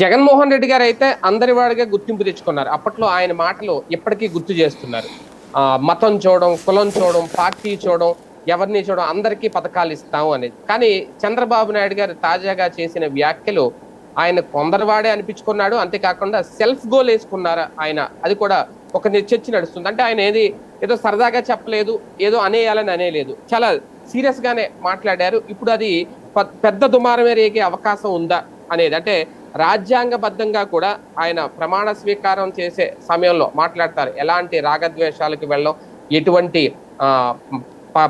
జగన్మోహన్ రెడ్డి గారు అయితే అందరి వాడిగా గుర్తింపు తెచ్చుకున్నారు. అప్పట్లో ఆయన మాటలు ఇప్పటికీ గుర్తు చేస్తున్నారు. ఆ, మతం చూడడం కులం చూడడం పార్టీ చూడడం ఎవరిని చూడడం అందరికీ పథకాలు ఇస్తాము అనేది. కానీ చంద్రబాబు నాయుడు గారు తాజాగా చేసిన వ్యాఖ్యలు ఆయన కొందరివాడే అనిపించుకున్నాడు. అంతేకాకుండా సెల్ఫ్ గోల్ వేసుకున్నారు ఆయన. అది కూడా ఒక చర్చ నడుస్తుంది. అంటే ఆయన ఏది ఏదో సరదాగా చెప్పలేదు ఏదో అనేయాలని అనేలేదు. చాలా సీరియస్గానే మాట్లాడారు. ఇప్పుడు అది ప- పెద్ద దుమారమే రేగే అవకాశం ఉందా అనేది. అంటే రాజ్యాంగబద్ధంగా కూడా ఆయన ప్రమాణ స్వీకారం చేసే సమయంలో మాట్లాడతారు. ఎలాంటి రాగద్వేషాలకు వెళ్ళం ఎటువంటి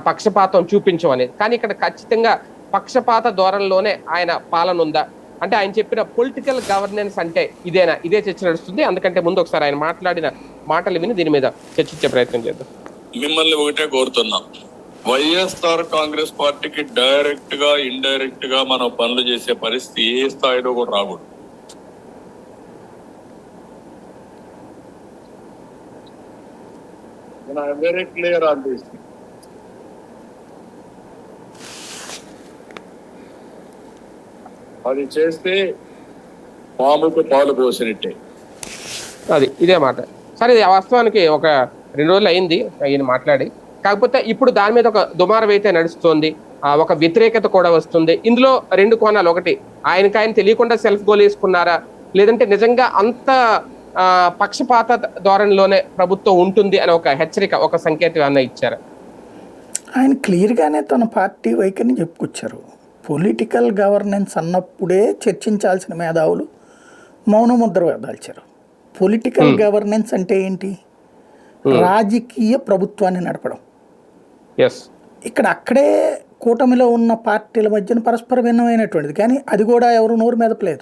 పక్షపాతం చూపించమని. కానీ ఇక్కడ ఖచ్చితంగా పక్షపాత ధోరణిలోనే ఆయన పాలన ఉందా? అంటే ఆయన చెప్పిన పొలిటికల్ గవర్నెన్స్ అంటే ఇదేనా? ఇదే చర్చ నడుస్తుంది. అందుకంటే ముందు ఒకసారి ఆయన మాట్లాడిన మాటలు విని దీని మీద చర్చించే ప్రయత్నం చేద్దాం. మిమ్మల్ని ఒకటే కోరుతున్నాం. వైఎస్ఆర్ కాంగ్రెస్ పార్టీకి డైరెక్ట్గా ఇండైరెక్ట్గా మనం పనులు చేసే పరిస్థితి ఏ స్థాయిలో కూడా రాకూడదు. వెరీ క్లియర్ ఆన్ దిస్ అది చేస్తే పాముకు పాలు పోసినట్టే. అది ఇదే మాట. సరే ఇది వాస్తవానికి ఒక రెండు రోజులు అయింది. ఆయన మాట్లాడి కాకపోతే ఇప్పుడు దాని మీద ఒక దుమారం అయితే నడుస్తోంది. ఆ, ఒక వ్యతిరేకత కూడా వస్తుంది. ఇందులో రెండు కోణాలు. ఒకటి ఆయనకి ఆయన తెలియకుండా సెల్ఫ్ గోల్ వేసుకున్నారా? లేదంటే నిజంగా అంత పక్షపాత ధోరణిలోనే ప్రభుత్వం ఉంటుంది అని ఒక హెచ్చరిక ఒక సంకేతం అన్న ఇచ్చారు? ఆయన క్లియర్గానే తన పార్టీ వైఖరిని చెప్పుకొచ్చారు. పొలిటికల్ గవర్నెన్స్ అన్నప్పుడే చర్చించాల్సిన మేధావులు మౌనముద్ర దాల్చారు. పొలిటికల్ గవర్నెన్స్ అంటే ఏంటి? రాజకీయ ప్రభుత్వాన్ని నడపడం. ఎస్ ఇక్కడ అక్కడే కూటమిలో ఉన్న పార్టీల మధ్యన పరస్పర భిన్నమైనటువంటిది. కానీ అది కూడా ఎవరు నోరు మెదపలేదు.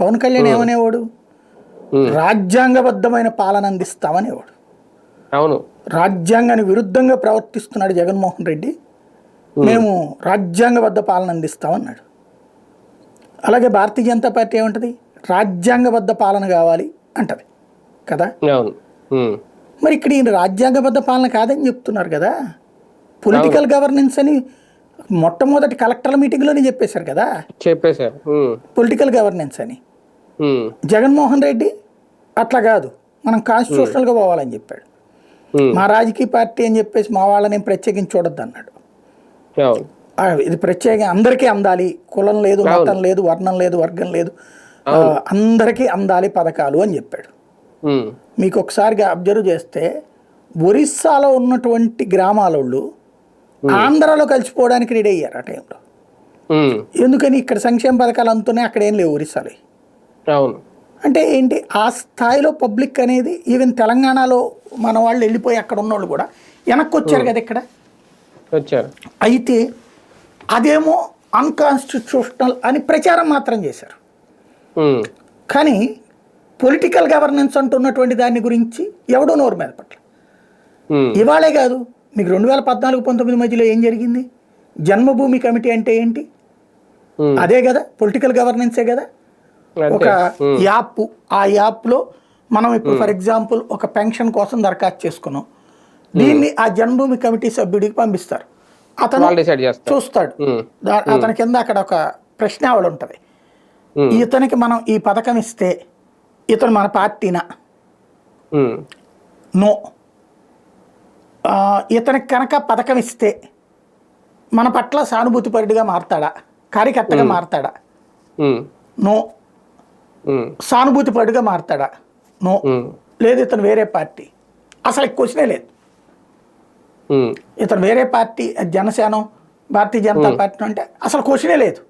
పవన్ కళ్యాణ్ ఏమనేవాడు? రాజ్యాంగబద్ధమైన పాలన అందిస్తామనేవాడు. అవును. రాజ్యాంగానికి విరుద్ధంగా ప్రవర్తిస్తున్నాడు జగన్మోహన్ రెడ్డి. మేము రాజ్యాంగబద్ధ పాలన అందిస్తామన్నాడు. అలాగే భారతీయ జనతా పార్టీ ఏమంటది? రాజ్యాంగబద్ధ పాలన కావాలి అంటది. కదా. మరి ఇక్కడ ఈయన రాజ్యాంగబద్ధ పాలన కాదని చెప్తున్నారు కదా? పొలిటికల్ గవర్నెన్స్ అని మొట్టమొదటి కలెక్టర్ల మీటింగ్లోనే చెప్పేశారు కదా? చెప్పేశారు. పొలిటికల్ గవర్నెన్స్ అని. జగన్మోహన్ రెడ్డి అట్లా కాదు. మనం కాన్స్టిట్యూషనల్గా పోవాలని చెప్పాడు. మా రాజకీయ పార్టీ అని చెప్పేసి మా వాళ్ళని ప్రత్యేకించి చూడొద్దు అన్నాడు ఇది ప్రత్యేకంగా అందరికీ అందాలి. కులం లేదు మతం లేదు వర్ణం లేదు వర్గం లేదు. అందరికీ అందాలి పథకాలు అని చెప్పాడు. మీకు ఒకసారిగా అబ్జర్వ్ చేస్తే ఒరిస్సాలో ఉన్నటువంటి గ్రామాలోళ్ళు ఆంధ్రాలో కలిసిపోవడానికి రెడీ అయ్యారు ఆ టైంలో. ఎందుకని ఇక్కడ సంక్షేమ పథకాలు అందుతున్నాయి అక్కడ ఏం లేవు ఒరిస్సాలో. అవును. అంటే ఏంటి ఆ స్థాయిలో పబ్లిక్ అనేది ఈవెన్ తెలంగాణలో మన వాళ్ళు వెళ్ళిపోయి అక్కడ ఉన్నోళ్ళు కూడా వెనక్కి వచ్చారు కదా ఇక్కడ? వచ్చారు. అయితే అదేమో అన్కాన్స్టిట్యూషనల్ అని ప్రచారం మాత్రం చేశారు. కానీ పొలిటికల్ గవర్నెన్స్ అంటున్నటువంటి దాని గురించి ఎవడో నోరు మీద పట్ల. ఇవాళే కాదు మీకు రెండు వేల పద్నాలుగు పంతొమ్మిది మధ్యలో ఏం జరిగింది? జన్మభూమి కమిటీ అంటే ఏంటి. అదే కదా పొలిటికల్ గవర్నెన్సే కదా? ఒక యాప్ ఆ యాప్లో మనం ఇప్పుడు ఫర్ ఎగ్జాంపుల్ ఒక పెన్షన్ కోసం దరఖాస్తు చేసుకున్నాం. దీన్ని ఆ జన్మభూమి కమిటీ సభ్యుడికి పంపిస్తారు. అతను చూస్తాడు. అతని కింద అక్కడ ఒక ప్రశ్నావళి ఉంటుంది. ఇతనికి మనం ఈ పథకం ఇస్తే ఇతను మన పార్టీనా. నో. ఇతనికి కనుక పథకం ఇస్తే మన పట్ల సానుభూతిపరుడిగా మారతాడా? కార్యకర్తగా మారతాడా. నో. సానుభూతిపరుడిగా మారతాడా? నో. లేదు ఇతను వేరే పార్టీ. అసలు క్వశ్చనే లేదు. ఇతను వేరే పార్టీ జనసేన భారతీయ జనతా పార్టీ అంటే అసలు క్వశ్చనే లేదు.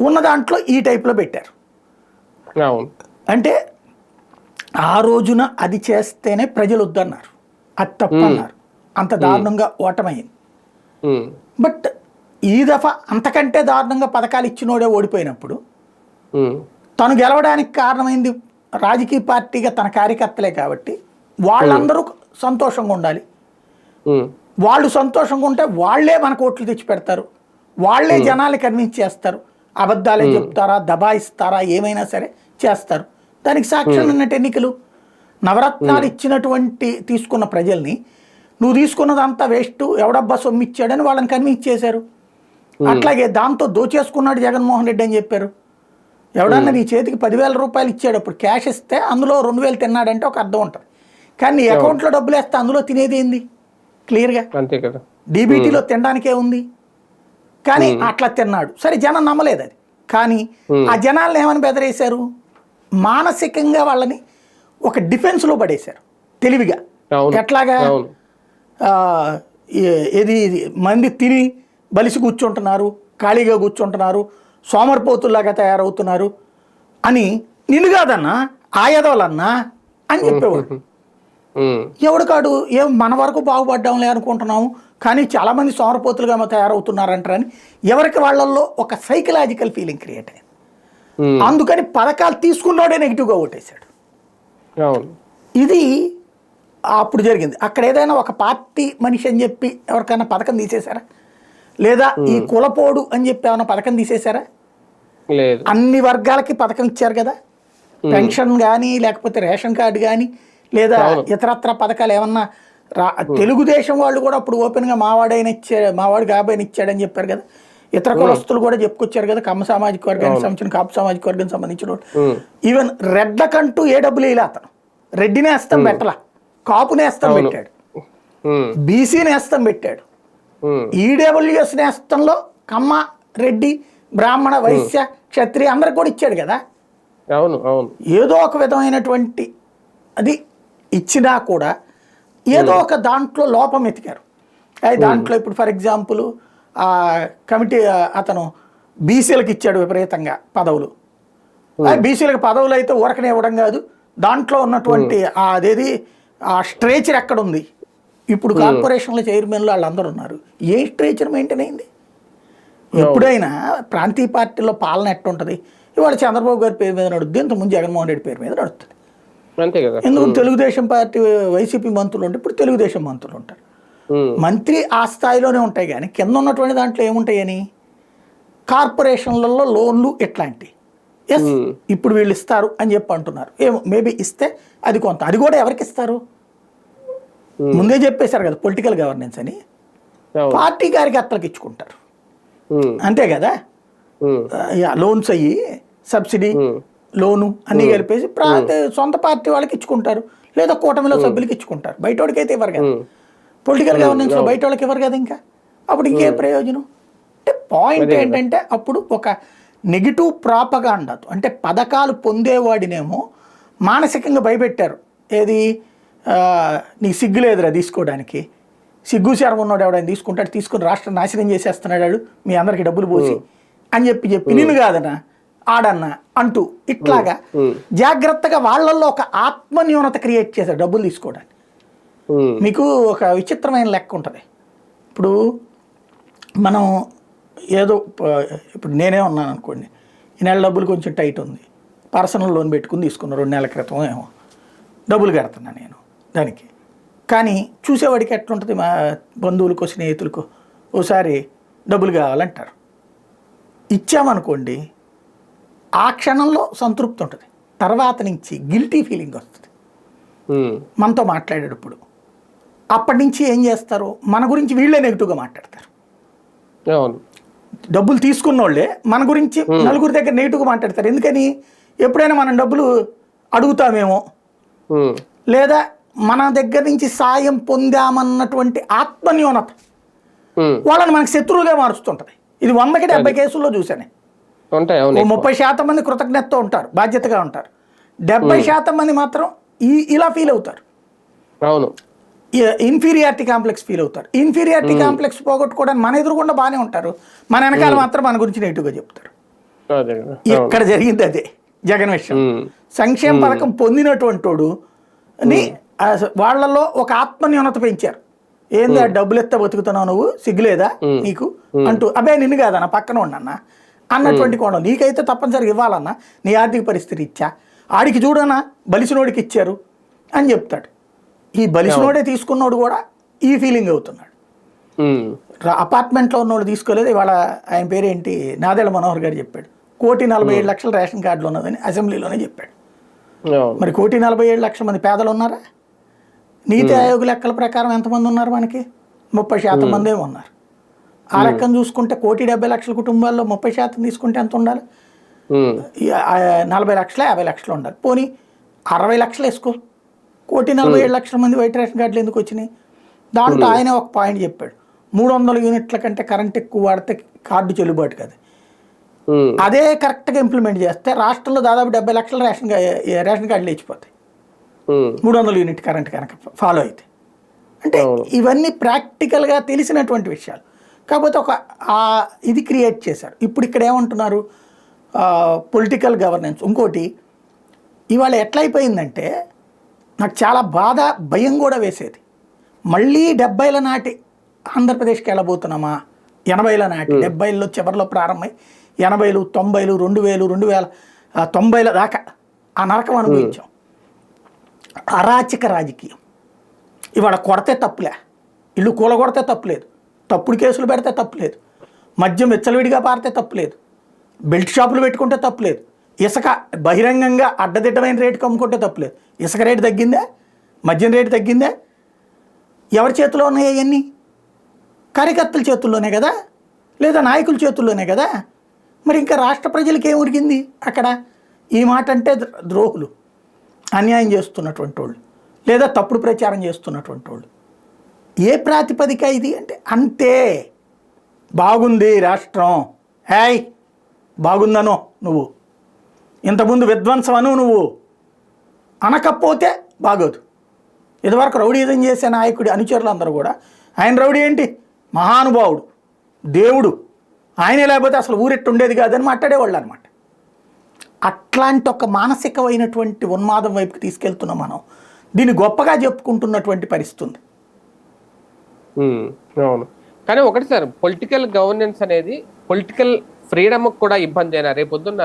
ఉన్న దాంట్లో ఈ టైప్లో పెట్టారు. అంటే ఆ రోజున అది చేస్తేనే ప్రజలు వద్దన్నారు. అది తప్పన్నారు. అంత దారుణంగా ఓటమైంది. బట్ ఈ దఫా అంతకంటే దారుణంగా పథకాలు ఇచ్చినోడే ఓడిపోయినప్పుడు. తను గెలవడానికి కారణమైంది రాజకీయ పార్టీగా తన కార్యకర్తలే కాబట్టి వాళ్ళందరూ సంతోషంగా ఉండాలి. వాళ్ళు సంతోషంగా ఉంటే వాళ్ళే మనకు ఓట్లు తెచ్చి పెడతారు. వాళ్ళే జనాలు కన్విన్స్ చేస్తారు. అబద్ధాలే చెప్తారా దబాయిస్తారా ఏమైనా సరే చేస్తారు. దానికి సాక్ష్యం ఉన్నట్టు ఎన్నికలు? నవరత్నాలు ఇచ్చినటువంటి తీసుకున్న ప్రజల్ని నువ్వు తీసుకున్నదంతా వేస్ట్ ఎవడబ్బా సొమ్ము ఇచ్చాడని వాళ్ళని కన్విన్స్ చేశారు. అట్లాగే దాంతో దోచేసుకున్నాడు జగన్మోహన్ రెడ్డి అని చెప్పారు. ఎవడన్నా నీ చేతికి పదివేల రూపాయలు ఇచ్చేటప్పుడు క్యాష్ ఇస్తే అందులో రెండు వేలు తిన్నాడంటే ఒక అర్థం ఉంటుంది. కానీ నీ అకౌంట్లో డబ్బులు వేస్తే అందులో తినేది ఏంది? క్లియర్గా? అంతే కదా. డీబీటీలో తినడానికే ఉంది. కానీ అట్లా తిన్నాడు. సరే జనం నమ్మలేదు అది. కానీ ఆ జనాలను ఏమని బెదరేశారు? మానసికంగా వాళ్ళని ఒక డిఫెన్స్లో పడేశారు తెలివిగా. ఎట్లాగా? ఏది మంది తిని బలిసి కూర్చుంటున్నారు ఖాళీగా కూర్చుంటున్నారు సోమరిపోతుల్లాగా తయారవుతున్నారు అని నిన్ను కాదన్నా ఆయదోలన్నా అని చెప్పేవాడు. ఎవడు కాడు? ఏం మన వరకు బాగుపడ్డాంలే అనుకుంటున్నాము కానీ చాలామంది సోమరపోతులుగా తయారవుతున్నారంటారని ఎవరికి వాళ్ళల్లో ఒక సైకలాజికల్ ఫీలింగ్ క్రియేట్ అయింది అందుకని పథకాలు తీసుకున్నోడే నెగిటివ్గా ఓటేశాడు. ఇది అప్పుడు జరిగింది. అక్కడ ఏదైనా ఒక పార్టీ మనిషి అని చెప్పి ఎవరికైనా పథకం తీసేశారా? లేదా ఈ కులపోడు అని చెప్పి ఏమైనా పథకం తీసేశారా? లేదు. అన్ని వర్గాలకి పథకం ఇచ్చారు కదా? పెన్షన్ కానీ లేకపోతే రేషన్ కార్డు కానీ లేదా ఇతరత్ర పథకాలు ఏమన్నా రా తెలుగుదేశం వాళ్ళు కూడా అప్పుడు ఓపెన్గా మావాడైన ఇచ్చా మావాడు కాబోయని ఇచ్చాడని చెప్పారు కదా? ఇతర కులస్తులు కూడా చెప్పుకొచ్చారు కదా కమ్మ సామాజిక వర్గానికి సంబంధించిన కాపు సామాజిక వర్గానికి సంబంధించిన ఈవెన్ రెడ్లకంటూ ఏ డబ్బులు వేయలే అతను. రెడ్డి నేస్తం పెట్టలా. కాపు నేస్తం పెట్టాడు. బీసీ నేస్తం పెట్టాడు. ఈడబ్ల్యూఎస్ నేస్తంలో కమ్మ రెడ్డి బ్రాహ్మణ వైశ్య క్షత్రియ అందరికి కూడా ఇచ్చాడు కదా. అవును అవును. ఏదో ఒక విధమైనటువంటి అది ఇచ్చినా కూడా ఏదో ఒక దాంట్లో లోపం ఎతికారు. అది దాంట్లో ఇప్పుడు ఫర్ ఎగ్జాంపుల్ కమిటీ ఆ, అతను బీసీలకు ఇచ్చాడు విపరీతంగా పదవులు. బీసీలకు పదవులు అయితే ఊరకనే ఇవ్వడం కాదు. దాంట్లో ఉన్నటువంటి ఆ అదేది ఆ స్ట్రేచర్ ఎక్కడ ఉంది ఇప్పుడు కార్పొరేషన్ల చైర్మన్లు వాళ్ళందరూ ఉన్నారు. ఏ స్ట్రేచర్ మెయింటైన్ అయింది? ఎప్పుడైనా ప్రాంతీయ పార్టీలో పాలన ఎట్టుంటది? ఇవాళ చంద్రబాబు గారి పేరు మీద నడుస్తుంది ఇంతకుముందు జగన్మోహన్ రెడ్డి పేరు మీద నడుస్తుంది ఎందుకు తెలుగుదేశం పార్టీ వైసీపీ మంత్రులు ఉంటే ఇప్పుడు తెలుగుదేశం మంత్రులు ఉంటారు. మంత్రి ఆ స్థాయిలోనే ఉంటాయి కానీ కింద ఉన్నటువంటి దాంట్లో ఏముంటాయని? కార్పొరేషన్లలో లోన్లు ఎట్లాంటి? ఎస్ ఇప్పుడు వీళ్ళు ఇస్తారు అని చెప్పి అంటున్నారు. ఏమో మేబీ ఇస్తే అది కొంత. అది కూడా ఎవరికి ఇస్తారు? ముందే చెప్పేశారు కదా పొలిటికల్ గవర్నెన్స్ అని. పార్టీ కార్యకర్తలకు ఇచ్చుకుంటారు. అంతే కదా? లోన్స్ అయ్యి సబ్సిడీ లోను అన్ని కలిపేసి సొంత పార్టీ వాళ్ళకి ఇచ్చుకుంటారు. లేదా కూటమిలో సభ్యులకి ఇచ్చుకుంటారు. బయట వాడికి అయితే ఇవ్వరు కదా. పొలిటికల్ గవర్నెన్స్లో బయట వాళ్ళకి ఇవ్వరు కదా ఇంకా? అప్పుడు ఇంకే ప్రయోజనం? అంటే పాయింట్ ఏంటంటే అప్పుడు ఒక నెగిటివ్ ప్రాపగాండాతో అంటే పథకాలు పొందేవాడినేమో మానసికంగా భయపెట్టారు. ఏది? నీకు సిగ్గు లేదురా తీసుకోవడానికి? సిగ్గు శరం ఉన్నాడు ఎవడైనా తీసుకుంటాడు తీసుకుని రాష్ట్రం నాశనం చేసేస్తున్నాడు మీ అందరికి డబ్బులు పోసి అని చెప్పి చెప్పి నిన్ను కాదన్నా ఆడన్నా అంటూ ఇట్లాగా జాగ్రత్తగా వాళ్ళల్లో ఒక ఆత్మన్యూనత క్రియేట్ చేశారు డబ్బులు తీసుకోవడానికి. మీకు ఒక విచిత్రమైన లెక్క ఉంటుంది. ఇప్పుడు మనం ఏదో ఇప్పుడు నేనే ఉన్నాను అనుకోండి. ఈ నెల డబ్బులు కొంచెం టైట్ ఉంది. పర్సనల్ లోన్ పెట్టుకుని తీసుకున్నా రెండు నెలల క్రితం ఏమో. డబ్బులు కడుతున్నా నేను దానికి. కానీ చూసేవాడికి ఎట్లుంటుంది మా బంధువులకో స్నేహితులకో ఓసారి డబ్బులు కావాలంటారు. ఇచ్చామనుకోండి ఆ క్షణంలో సంతృప్తి ఉంటుంది. తర్వాత నుంచి గిల్టీ ఫీలింగ్ వస్తుంది. మనతో మాట్లాడేటప్పుడు. అప్పటి నుంచి ఏం చేస్తారు? మన గురించి వీళ్ళే నెగిటివ్గా మాట్లాడతారు. డబ్బులు తీసుకున్న వాళ్ళే మన గురించి నలుగురి దగ్గర నెగిటివ్గా మాట్లాడతారు. ఎందుకని? ఎప్పుడైనా మనం డబ్బులు అడుగుతామేమో. లేదా మన దగ్గర నుంచి సాయం పొందామన్నటువంటి ఆత్మన్యూనత. వాళ్ళని మనకి శత్రువులుగా మారుస్తుంటుంది. ఇది వందకి డెబ్బై కేసుల్లో ఓ ముప్పై శాతం మంది కృతజ్ఞతతో ఉంటారు బాధ్యతగా ఉంటారు. డెబ్బై శాతం మంది మాత్రం ఈ ఇలా ఫీల్ అవుతారు. అవును. ఇన్ఫీరియారిటీ కాంప్లెక్స్ ఫీల్ అవుతారు. ఇన్ఫీరియారిటీ కాంప్లెక్స్ పోగొట్టుకోవడానికి మన ఎదురుకుండా బాగానే ఉంటారు. మన వెనకాల మాత్రం మన గురించి నెగిటివ్గా చెప్తారు. ఇక్కడ జరిగింది అదే జగన్ విషయం. ఉమ్, సంక్షేమ పథకం పొందినటువంటి వాడు ని వాళ్ళలో ఒక ఆత్మన్యూనత పెంచారు. ఏంది డబ్బులు ఎత్తే బతుకుతున్నావు నువ్వు? సిగ్గులేదా నీకు? అంటూ అబ్బే నిన్ను కాదన్న పక్కన ఉండన్నా. అన్నటువంటి కోణం. నీకైతే తప్పనిసరిగా ఇవ్వాలన్నా నీ ఆర్థిక పరిస్థితి ఇచ్చా. ఆడికి చూడనా? బలిసినోడికి ఇచ్చారు అని చెప్తాడు. ఈ బలిసినోడే తీసుకున్నోడు కూడా ఈ ఫీలింగ్ అవుతున్నాడు. అపార్ట్మెంట్లో ఉన్నోడు తీసుకోలేదు ఇవాళ ఆయన పేరేంటి? నాదెళ్ళ మనోహర్ గారు చెప్పాడు. కోటి నలభై ఏడు లక్షల రేషన్ కార్డులు ఉన్నదని అసెంబ్లీలోనే చెప్పాడు. మరి కోటి నలభై ఏడు లక్షల మంది పేదలు ఉన్నారా? నీతి ఆయోగ్ లెక్కల ప్రకారం ఎంతమంది ఉన్నారు మనకి? ముప్పై శాతం మందే ఉన్నారు. ఆ లెక్కను చూసుకుంటే కోటి డెబ్బై లక్షల కుటుంబాల్లో ముప్పై శాతం తీసుకుంటే ఎంత ఉండాలి? నలభై లక్షల యాభై లక్షలు ఉండాలి. పోనీ అరవై లక్షలు వేసుకో. కోటి నలభై ఏడు లక్షల మంది వైట్ రేషన్ కార్డులు ఎందుకు వచ్చినాయి? దాంట్లో ఆయన ఒక పాయింట్ చెప్పాడు. మూడు వందల యూనిట్ల కంటే కరెంట్ ఎక్కువ వాడితే కార్డు చెల్లుబాటు కదా. అదే కరెక్ట్గా ఇంప్లిమెంట్ చేస్తే రాష్ట్రంలో దాదాపు డెబ్బై లక్షల రేషన్ రేషన్ కార్డులు ఇచ్చిపోతాయి మూడు వందల యూనిట్ కరెంట్ కనుక ఫాలో అయితే. అంటే. ఇవన్నీ ప్రాక్టికల్గా తెలిసినటువంటి విషయాలు. కాకపోతే ఒక ఆ ఇది క్రియేట్ చేశారు. ఇప్పుడు ఇక్కడ ఏమంటున్నారు? Political governance. ఇంకోటి ఇవాళ ఎట్లయిపోయిందంటే నాకు చాలా బాధ భయం కూడా వేసేది. మళ్ళీ డెబ్బైల నాటి ఆంధ్రప్రదేశ్కి వెళ్ళబోతున్నామా? ఎనభైల నాటి డెబ్బైల్లో చివరిలో ప్రారంభమై ఎనభైలు తొంభైలు రెండు వేలు రెండు వేల తొంభైల దాకా ఆ నరకం అనుభవించాం. అరాచక రాజకీయం. ఇవాళ కొడితే తప్పులే. ఇల్లు కూలగొడితే తప్పులేదు. తప్పుడు కేసులు పెడితే తప్పులేదు. మద్యం విచ్చలవిడిగా పారితే తప్పులేదు. బెల్ట్ షాపులు పెట్టుకుంటే తప్పులేదు. ఇసుక బహిరంగంగా అడ్డదిడ్డమైన రేటుకి అమ్ముకుంటే తప్పులేదు. ఇసుక రేటు తగ్గిందా? మద్యం రేటు తగ్గిందా? ఎవరి చేతిలో ఉన్నాయి అవన్నీ? కార్యకర్తల చేతుల్లోనే కదా? లేదా నాయకుల చేతుల్లోనే కదా? మరి ఇంకా రాష్ట్ర ప్రజలకి ఏం ఉరిగింది అక్కడ? ఈ మాట అంటే ద్రోహులు. అన్యాయం చేస్తున్నటువంటి వాళ్ళు. లేదా తప్పుడు ప్రచారం చేస్తున్నటువంటి వాళ్ళు. ఏ ప్రాతిపదిక ఇది అంటే అంతే. బాగుంది రాష్ట్రం. హాయ్ బాగుందనో నువ్వు. ఇంతకుముందు విధ్వంసం అను నువ్వు. అనకపోతే బాగోదు. ఇదివరకు రౌడీజం చేసే నాయకుడి అనుచరులు అందరూ కూడా ఆయన రౌడీ ఏంటి? మహానుభావుడు దేవుడు. ఆయనే లేకపోతే అసలు ఊరెట్టు ఉండేది కాదని మాట్లాడేవాళ్ళు అనమాట అట్లాంటి ఒక మానసికమైనటువంటి ఉన్మాదం వైపుకి తీసుకెళ్తున్నాం మనం దీన్ని గొప్పగా చెప్పుకుంటున్నటువంటి పరిస్థితి ఉంది. అవును. కానీ ఒకటి సార్ పొలిటికల్ గవర్నెన్స్ అనేది పొలిటికల్ ఫ్రీడమ్ కూడా ఇబ్బంది అయినా రేపొద్దున్న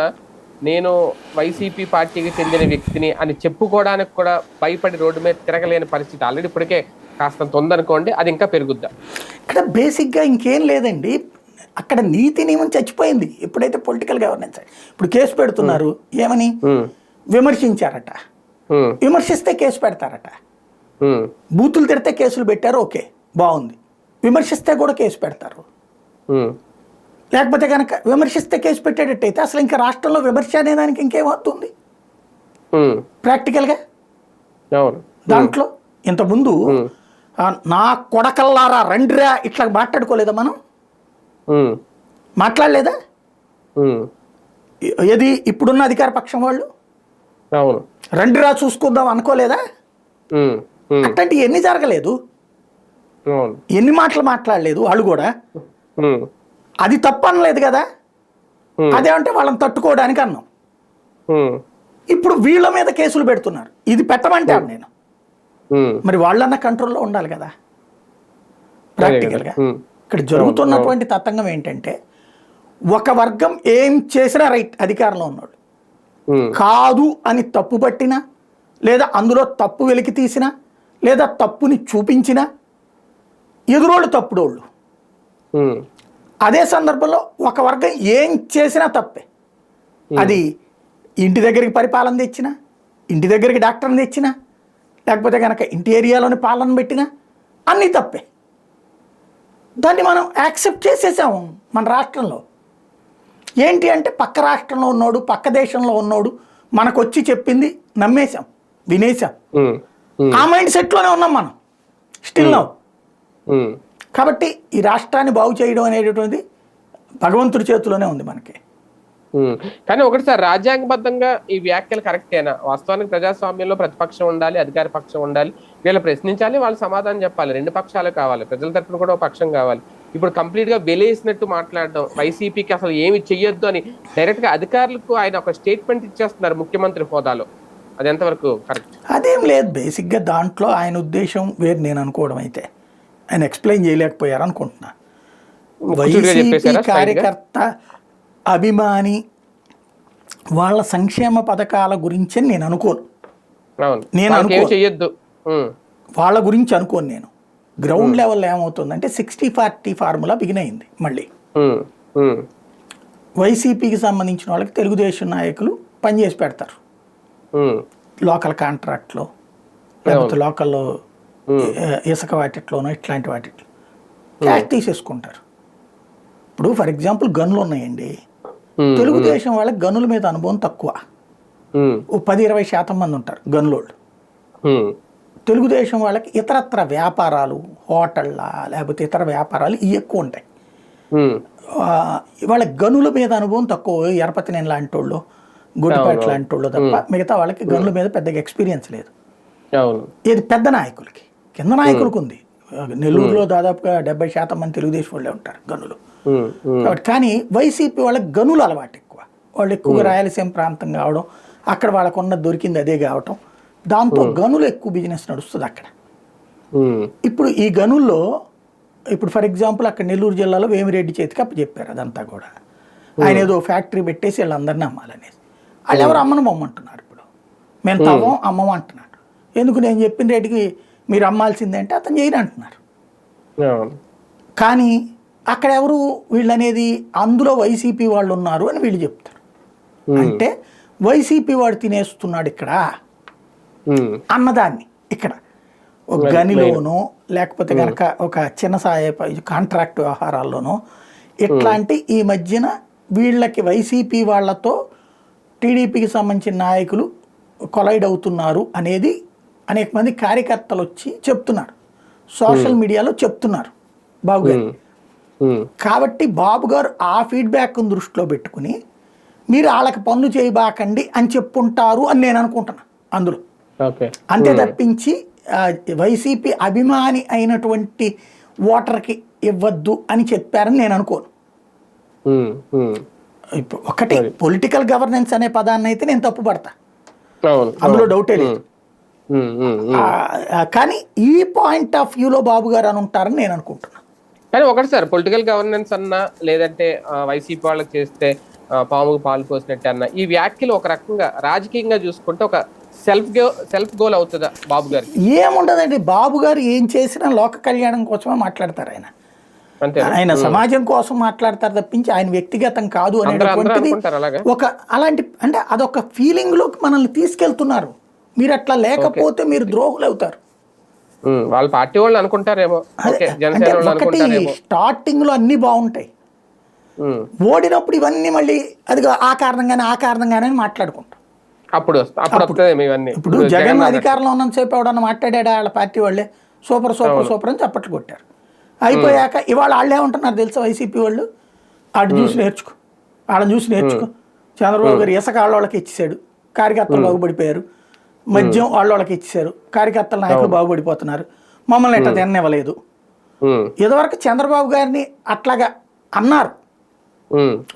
నేను వైసీపీ పార్టీకి చెందిన వ్యక్తిని అని చెప్పుకోవడానికి కూడా భయపడి రోడ్డు మీద తిరగలేని పరిస్థితి ఆల్రెడీ ఇప్పటికే కాస్తంత ఉందనుకోండి అది ఇంకా పెరుగుద్దా. ఇక్కడ బేసిక్గా ఇంకేం లేదండి. అక్కడ నీతి నియమం చచ్చిపోయింది. ఎప్పుడైతే పొలిటికల్ గవర్నెన్స్ ఇప్పుడు కేసు పెడుతున్నారు ఏమని? విమర్శించారట. విమర్శిస్తే కేసు పెడతారట. బూతులు తిడితే కేసులు పెట్టారు ఓకే బాగుంది. విమర్శిస్తే కూడా కేసు పెడతారు. లేకపోతే కనుక విమర్శిస్తే కేసు పెట్టేటట్టయితే అసలు ఇంకా రాష్ట్రంలో విమర్శ అనే దానికి ఇంకేమవుతుంది ప్రాక్టికల్గా? దాంట్లో ఇంతకుముందు నా కొడకల్లారా రండిరా ఇట్లా మాట్లాడుకోలేదా మనం? మాట్లాడలేదా? ఏది ఇప్పుడున్న అధికార పక్షం వాళ్ళు? రండిరా చూసుకుందాం అనుకోలేదా? ఉమ్, ఉమ్, అట్లాంటి ఎన్ని జరగలేదు? ఎన్ని మాటలు మాట్లాడలేదు వాళ్ళు కూడా? అది తప్పు అనలేదు కదా. అదేమంటే వాళ్ళని తట్టుకోవడానికి అన్నాం. ఇప్పుడు వీళ్ళ మీద కేసులు పెడుతున్నారు. ఇది పెట్టమంటాను నేను. మరి వాళ్ళన్న కంట్రోల్లో ఉండాలి కదా? ప్రాక్టికల్గా ఇక్కడ జరుగుతున్నటువంటి తతంగం ఏంటంటే ఒక వర్గం ఏం చేసినా రైట్ అధికారంలో ఉన్నాడు. కాదు అని తప్పు పట్టినా లేదా అందులో తప్పు వెలికి తీసినా లేదా తప్పుని చూపించినా ఎదురోళ్ళు తప్పుడోళ్ళు. అదే సందర్భంలో ఒక వర్గం ఏం చేసినా తప్పే. అది ఇంటి దగ్గరికి పరిపాలన తెచ్చినా ఇంటి దగ్గరికి డాక్టర్ని తెచ్చినా లేకపోతే కనుక ఇంటి ఏరియాలోని పాలన పెట్టినా అన్నీ తప్పే. దాన్ని మనం యాక్సెప్ట్ చేసేసాము మన రాష్ట్రంలో. ఏంటి అంటే పక్క రాష్ట్రంలో ఉన్నోడు పక్క దేశంలో ఉన్నోడు మనకు వచ్చి చెప్పింది నమ్మేశాం వినేశాం. ఆ మైండ్ సెట్లోనే ఉన్నాం మనం. Still now. కాబట్టి ఈ రాష్ట్రాన్ని బాగు చేయడం అనేటటువంటిది భగవంతుడి చేతిలోనే ఉంది మనకి. కానీ ఒకటి సార్ రాజ్యాంగబద్ధంగా ఈ వ్యాఖ్యలు కరెక్టేనా? వాస్తవానికి ప్రజాస్వామ్యంలో ప్రతిపక్షం ఉండాలి అధికార పక్షం ఉండాలి వీళ్ళు ప్రశ్నించాలి వాళ్ళు సమాధానం చెప్పాలి. రెండు పక్షాలు కావాలి. ప్రజల తరపున కూడా ఒక పక్షం కావాలి. ఇప్పుడు కంప్లీట్గా వెలేసినట్టు మాట్లాడడం వైసీపీకి అసలు ఏమి చెయ్యొద్దు అని డైరెక్ట్గా అధికారులకు ఆయన ఒక స్టేట్మెంట్ ఇచ్చేస్తున్నారు ముఖ్యమంత్రి హోదాలో. అది ఎంతవరకు కరెక్ట్? అదేం లేదు. బేసిక్గా దాంట్లో ఆయన ఉద్దేశం వేరు నేను అనుకోవడం అయితే. ఆయన ఎక్స్ప్లెయిన్ చేయలేకపోయారు అనుకుంటున్నా. వైసీపీ? కార్యకర్త అభిమాని వాళ్ళ సంక్షేమ పథకాల గురించి నేను అనుకోను. నేను వాళ్ళకి ఏమి అనుకో- చెయ్యొద్దు. ఉమ్, వాళ్ళ గురించి అనుకోను నేను. గ్రౌండ్ లెవెల్లో ఏమవుతుందంటే సిక్స్టీ ఫార్టీ ఫార్ములా బిగిన్ అయింది మళ్ళీ. వైసీపీకి సంబంధించిన వాళ్ళకి తెలుగుదేశం నాయకులు పనిచేసి పెడతారు. లోకల్ కాంట్రాక్ట్లో లేకపోతే లోకల్లో ఇసుక వాటిట్లోనో ఇట్లాంటి వాటిట్లో. క్యాష్ తీసేసుకుంటారు. ఇప్పుడు ఫర్ ఎగ్జాంపుల్ గన్లు ఉన్నాయండి. తెలుగుదేశం వాళ్ళకి గనుల మీద అనుభవం తక్కువ. ఓ పది ఇరవై శాతం మంది ఉంటారు గనులోళ్ళు. తెలుగుదేశం వాళ్ళకి ఇతరత్ర వ్యాపారాలు హోటళ్ళ లేకపోతే ఇతర వ్యాపారాలు ఇవి ఎక్కువ ఉంటాయి. వాళ్ళ గనుల మీద అనుభవం తక్కువ. ఎరపతి నేను లాంటి వాళ్ళు గుడిపేట లాంటి వాళ్ళు తప్ప మిగతా వాళ్ళకి గనుల మీద పెద్దగా ఎక్స్పీరియన్స్ లేదు. ఇది పెద్ద నాయకులకి. కింద నాయకులకు ఉంది నెల్లూరులో దాదాపుగా డెబ్బై శాతం మంది తెలుగుదేశం వాళ్ళే ఉంటారు గనులు. కాబట్టి కానీ వైసీపీ వాళ్ళకి గనులు అలవాటు ఎక్కువ. వాళ్ళు ఎక్కువగా రాయలసీమ ప్రాంతం కావడం అక్కడ వాళ్ళకు ఉన్న దొరికింది అదే కావటం. దాంతో గనులు ఎక్కువ బిజినెస్ నడుస్తుంది అక్కడ. ఇప్పుడు ఈ గనుల్లో ఇప్పుడు ఫర్ ఎగ్జాంపుల్ అక్కడ నెల్లూరు జిల్లాలో వేమిరెడ్డి చేతికి అప్పు చెప్పారు అదంతా కూడా. ఆయన ఏదో ఫ్యాక్టరీ పెట్టేసి వీళ్ళందరినీ అమ్మాలనేసి. వాళ్ళు ఎవరు అమ్మను బొమ్మంటున్నారు ఇప్పుడు. మేము. తవ్వం అమ్మం అంటున్నారు. ఎందుకు నేను చెప్పిన రేటుకి మీరు అమ్మాల్సిందే అంటే అతను చేయను అంటున్నారు. కానీ అక్కడ ఎవరు వీళ్ళనేది అందులో వైసీపీ వాళ్ళు ఉన్నారు అని వీళ్ళు చెప్తారు. అంటే వైసీపీ వాడు తినేస్తున్నాడు ఇక్కడ అన్నదాన్ని ఇక్కడ. ఒక గనిలోనో లేకపోతే కనుక ఒక చిన్న సాయ కాంట్రాక్ట్ వ్యవహారాల్లోనో ఇట్లాంటి ఈ మధ్యన వీళ్ళకి వైసీపీ వాళ్ళతో టీడీపీకి సంబంధించిన నాయకులు కొలైడ్ అవుతున్నారు అనేది అనేక మంది కార్యకర్తలు వచ్చి చెప్తున్నారు. సోషల్ మీడియాలో చెప్తున్నారు బాబు గారు. కాబట్టి బాబు గారు ఆ ఫీడ్బ్యాక్ను దృష్టిలో పెట్టుకుని మీరు వాళ్ళకి పనులు చేయబాకండి అని చెప్పుంటారు అని నేను అనుకుంటున్నా అందులో. అంతే తప్పించి వైసీపీ అభిమాని అయినటువంటి ఓటర్కి ఇవ్వద్దు అని చెప్పారని నేను అనుకోను. ఒకటి పొలిటికల్ గవర్నెన్స్ అనే పదాన్ని అయితే నేను తప్పు పడతా అవును. అందులో డౌటే లేదు. కానీ ఈ పాయింట్ ఆఫ్ వ్యూలో బాబు గారు అని ఉంటారని నేను అనుకుంటున్నా. కానీ ఒకటి సార్ పొలిటికల్ గవర్నెన్స్ అన్నా లేదంటే వైసీపీ వాళ్ళకి చేస్తే పాముకు పాలు పోసినట్టు అన్న ఈ వ్యాఖ్యలు ఒక రకంగా రాజకీయంగా చూసుకుంటే ఒక సెల్ఫ్ గో సెల్ఫ్ గోల్ అవుతుందా బాబు గారికి? ఏముండదండి బాబు గారు ఏం చేసినా లోక కళ్యాణం కోసమే మాట్లాడతారు ఆయన. ఆయన సమాజం కోసం మాట్లాడతారు తప్పించి ఆయన వ్యక్తిగతం కాదు అనేటువంటిది ఒక అలాంటి అంటే అదొక ఫీలింగ్లోకి మనల్ని తీసుకెళ్తున్నారు. మీరు అట్లా లేకపోతే మీరు ద్రోహులు అవుతారు వాళ్ళ పార్టీ వాళ్ళు అనుకుంటారేమో. అంటే ఒకటి స్టార్టింగ్లో అన్ని బాగుంటాయి. ఓడినప్పుడు ఇవన్నీ మళ్ళీ అదిగో ఆ కారణంగానే ఆ కారణంగానే మాట్లాడుకుంటాం. అప్పుడు ఇప్పుడు జగన్ అధికారంలో ఉన్నంతసేపు ఎవడన్నా మాట్లాడాడా వాళ్ళ పార్టీ వాళ్ళే? సూపర్ సూపర్ సూపర్ అని చప్పట్లు కొట్టారు. అయిపోయాక ఇవాళ వాళ్ళే ఉంటున్నారు తెలుసా వైసీపీ వాళ్ళు? ఆడు చూసి నేర్చుకో. వాళ్ళని చూసి నేర్చుకో. చంద్రబాబు గారు ఇసక వాళ్ళకి ఇచ్చేసాడు. కార్యకర్తలు బాగుపడిపోయారు. మద్యం వాళ్ళకి ఇచ్చేసారు కార్యకర్తల నాయకులు బాగుపడిపోతున్నారు. మమ్మల్ని ఎట్ట తిననివ్వలేదు. ఇదివరకు చంద్రబాబు గారిని అట్లాగా అన్నారు.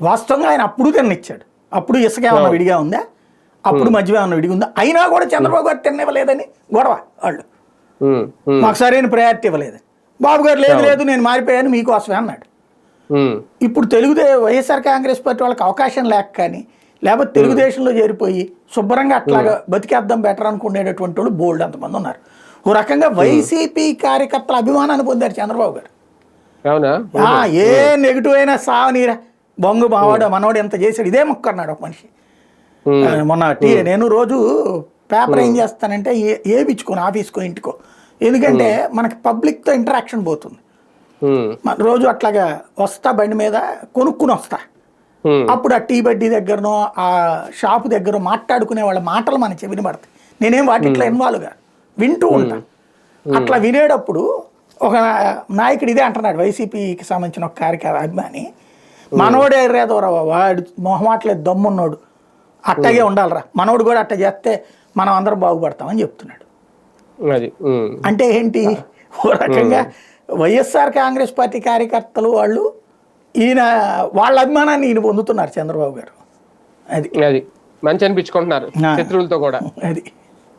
వాస్తవంగా ఆయన అప్పుడు తిన్నిచ్చాడు. అప్పుడు ఇసుక ఏమన్నా విడిగా ఉందా? అప్పుడు మధ్య ఏమన్నా విడిగా ఉందా? అయినా కూడా చంద్రబాబు గారు తిన్నివ్వలేదని గొడవ వాళ్ళు. మాకు సరైన ప్రయారిటీ ఇవ్వలేదు. బాబు గారు లేదు లేదు నేను మారిపోయాను మీకోసమే అన్నాడు. ఇప్పుడు తెలుగుదే వైఎస్ఆర్ కాంగ్రెస్ పార్టీ వాళ్ళకి అవకాశం లేక కానీ లేకపోతే తెలుగుదేశంలో చేరిపోయి శుభ్రంగా అట్లాగా బతికేద్దాం బెటర్ అనుకునేటటువంటి వాళ్ళు బోల్డ్ అంతమంది ఉన్నారు. ఓ రకంగా వైసీపీ కార్యకర్తల అభిమానాన్ని పొందారు చంద్రబాబు గారు. ఏ నెగిటివ్ అయినా సావనీరా. బొంగు మావాడు మనవాడు ఎంత చేశాడు ఇదే మొక్క అన్నాడు ఒక మనిషి. మొన్న టీ నేను రోజు పేపర్ ఏం చేస్తానంటే ఏ ఏపించుకోను ఆఫీస్కో ఇంటికో. ఎందుకంటే మనకి పబ్లిక్తో ఇంటరాక్షన్ పోతుంది. రోజు అట్లాగా వస్తా బండి మీద కొనుక్కుని వస్తా. అప్పుడు ఆ టీ బడ్డీ దగ్గరనో ఆ షాపు దగ్గర మాట్లాడుకునే వాళ్ళ మాటలు మన చెవిని పడతాయి నేనేం వాటిట్లో ఇన్వాల్వ్గా వింటూ ఉంటాను అట్లా వినేటప్పుడు ఒక నాయకుడు ఇదే అంటున్నాడు వైసీపీకి సంబంధించిన ఒక కార్యక్రమ అభిమాని. మనోడే ఎర్రేదోరా వాడు మొహమాటలేదు దమ్మున్నాడు. అట్టగే ఉండాలిరా. మనోడు కూడా అట్ట చేస్తే మనం అందరం బాగుపడతామని చెప్తున్నాడు. అంటే ఏంటి? ఓ రకంగా వైఎస్ఆర్ కాంగ్రెస్ పార్టీ కార్యకర్తలు వాళ్ళు ఈయన వాళ్ళ అభిమానాన్ని ఈయన పొందుతున్నారు చంద్రబాబు గారు. అది. అది. మంచి అనిపించుకుంటున్నారు. శత్రువులతో కూడా. అది.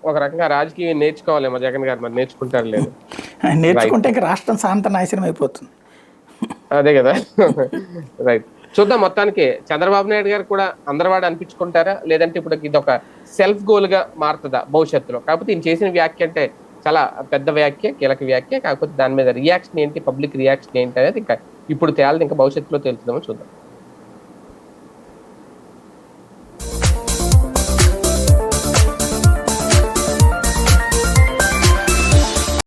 ఒక రకంగా రాజకీయం నేర్చుకోవాలేమో జగన్ గారు మరి నేర్చుకుంటారు లేదు. నేర్చుకుంటే ఇంకా రాష్ట్రం శాంత నాశనం అయిపోతుంది. అదే కదా. రైట్ చూద్దాం మొత్తానికి చంద్రబాబు నాయుడు గారు కూడా అందరవాడు అనిపించుకుంటారా? లేదంటే ఇప్పుడు ఇది ఒక సెల్ఫ్ గోల్గా మారుతుందా భవిష్యత్తులో? కాకపోతే ఈయన చేసిన వ్యాఖ్య అంటే చాలా పెద్ద వ్యాఖ్య కీలక వ్యాఖ్య కాకపోతే దాని మీద రియాక్షన్ ఏంటి పబ్లిక్ రియాక్షన్ ఏంటి అనేది ఇంకా ఇప్పుడు తేలదు ఇంకా భవిష్యత్తులో తేలుతుందేమో చూద్దాం.